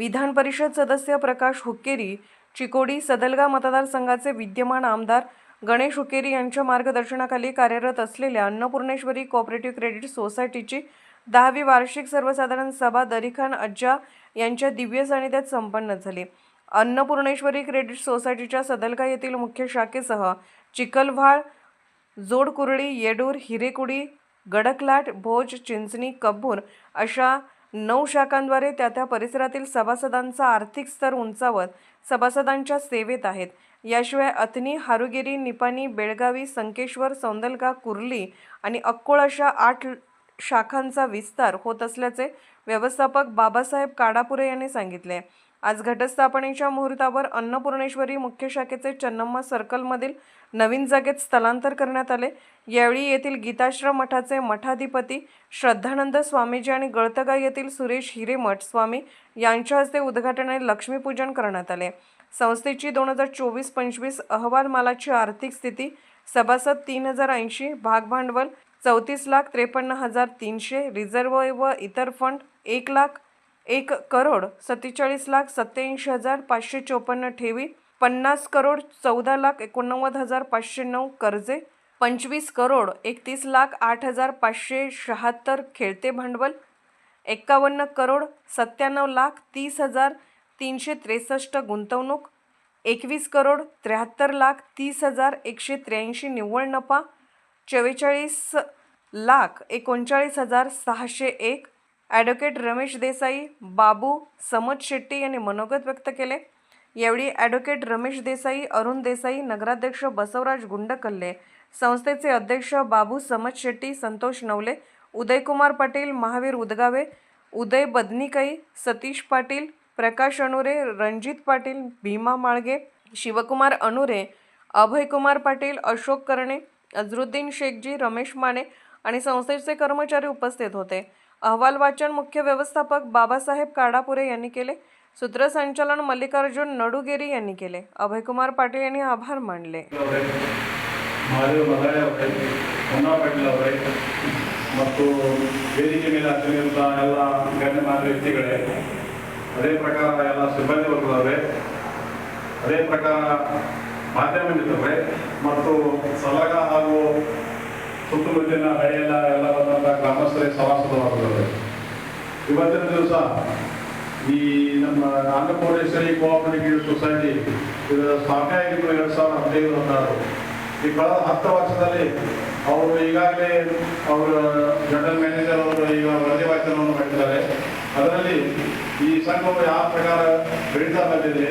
विधान परिषद सदस्य प्रकाश हुक्केरी चिकोडी सदलगा मतदारसंघाचे विद्यमान आमदार गणेश हुकेरी यांच्या मार्गदर्शनाखाली कार्यरत असलेल्या अन्नपूर्णेश्वरी कोऑपरेटिव्ह क्रेडिट सोसायटीची दहावी वार्षिक सर्वसाधारण सभा दरीखान अज्जा यांच्या दिव्य सानिध्यात संपन्न झाली. अन्नपूर्णेश्वरी क्रेडिट सोसायटीच्या सदलगा येथील मुख्य शाखेसह चिखलवाळ जोडकुरळी येडूर हिरेकुडी गडकलाट भोज चिंचणी कब्बूर अशा नऊ शाखांद्वारे त्या त्या परिसरातील सभासदांचा आर्थिक स्तर उंचावत सभासदांच्या सेवेत आहेत. याशिवाय अथनी हारुगिरी निपाणी बेळगावी संकेश्वर सौंदलगा कुर्ली आणि अक्कोळ अशा आठ शाखांचा विस्तार होत असल्याचे व्यवस्थापक बाबासाहेब काडापुरे यांनी सांगितले आज घटस्थापनेच्या मुहूर्तावर अन्नपूर्णेश्वरी मुख्य शाखेचे चन्नम्मा सर्कलमधील नवीन जागेत स्थलांतर करण्यात आले. यावेळी येथील गीताश्रम मठाचे मठाधिपती श्रद्धानंद स्वामीजी आणि गळतगा येथील सुरेश हिरेमठ स्वामी यांच्या हस्ते उद्घाटन आणि लक्ष्मीपूजन करण्यात आले. संस्थेची दोन हजार चोवीस पंचवीस अहवाल मालाची आर्थिक स्थिती सभासद तीन हजार ऐंशी भागभांडवल चौतीस लाख त्रेपन्न हजार तीनशे रिझर्व व इतर फंड एक लाख एक करोड सत्तेचाळीस लाख सत्याऐंशी हजार पाचशे चोपन्न ठेवी पन्नास करोड चौदा लाख एकोणनव्वद हजार पाचशे नऊ कर्जे पंचवीस करोड एकतीस लाख आठ हजार पाचशे शहात्तर खेळते भांडवल एक्कावन्न करोड सत्त्याण्णव लाख तीस हजार तीनशे त्रेसष्ट गुंतवणूक एकवीस करोड त्र्याहत्तर लाख तीस हजार एकशे त्र्याऐंशी निव्वळ नफा चव्वेचाळीस लाख एकोणचाळीस हजार सहाशे एक ॲडव्होकेट रमेश देसाई बाबू समज शेट्टी यांनी मनोगत व्यक्त केले. यावेळी ॲडव्होकेट रमेश देसाई अरुण देसाई नगराध्यक्ष बसवराज गुंडकल्ले संस्थेचे अध्यक्ष बाबू समज शेट्टी संतोष नवले उदयकुमार पाटील महावीर उदगावे उदय बदनिकाई सतीश पाटील प्रकाश अणुरे रणजित पाटील भीमा माळगे शिवकुमार अणुरे अभयकुमार पाटील अशोक करणे अझरुद्दीन शेखजी रमेश माने आणि संस्थेचे कर्मचारी उपस्थित होते. अहवाल वाचन मुख्य व्यवस्थापक बाबासाहेब काडापुरे यांनी केले सूत्रसंचालन मल्लिकार्जुन नडुगेरी यांनी केले अभयकुमार पाटील यांनी आभार मानले ಅವರೇ ಮಹಾದೇವ ಮದಾಳೆ ಅವರೇ ಹೊನ್ನ ಪಾಟೀಲ್ ಅವರೇ ಮತ್ತು ವೇದಿಕೆ ಮೇಲೆ ಹಾಜರಿರುವಂಥ ಎಲ್ಲ ಗಣ್ಯಮಾನ್ಯ ವ್ಯಕ್ತಿಗಳೇ ಅದೇ ಪ್ರಕಾರ ಎಲ್ಲ ಸಿಬ್ಬಂದಿ ವರ್ಗದವರೇ ಅದೇ ಪ್ರಕಾರ ಮಾಧ್ಯಮ ಮಿತ್ರರೇ ಮತ್ತು ಸಲಗ ಹಾಗೂ ಸುತ್ತಮುತ್ತಲಿನ ಹಳ್ಳಿಯೆಲ್ಲ ಎಲ್ಲ ಬಂದಂಥ ಗ್ರಾಮಸ್ಥರೇ ಸವಾಸದವಾಗುತ್ತದೆ ಇವತ್ತಿನ ದಿವಸ ಈ ನಮ್ಮ ಅನ್ನಪೂರ್ಣೇಶ್ವರಿ ಕೋಆಪರೇಟಿವ್ ಸೊಸೈಟಿ ಇದರ ಸ್ಥಾಪನೆ ಆಗಿದ್ದು ಎರಡು ಸಾವಿರದ ಹದಿನೈದು ಈ ಕಳೆದ ಹತ್ತು ವರ್ಷದಲ್ಲಿ ಅವರು ಈಗಾಗಲೇ ಅವರ ಜನರಲ್ ಮ್ಯಾನೇಜರ್ ಅವರು ಈಗ ವರದಿ ವಾಚನವನ್ನು ಮಾಡಿದ್ದಾರೆ. ಅದರಲ್ಲಿ ಈ ಸಂಘವು ಯಾವ ಪ್ರಕಾರ ಬೆಳೀತಾ ಬಂದಿದೆ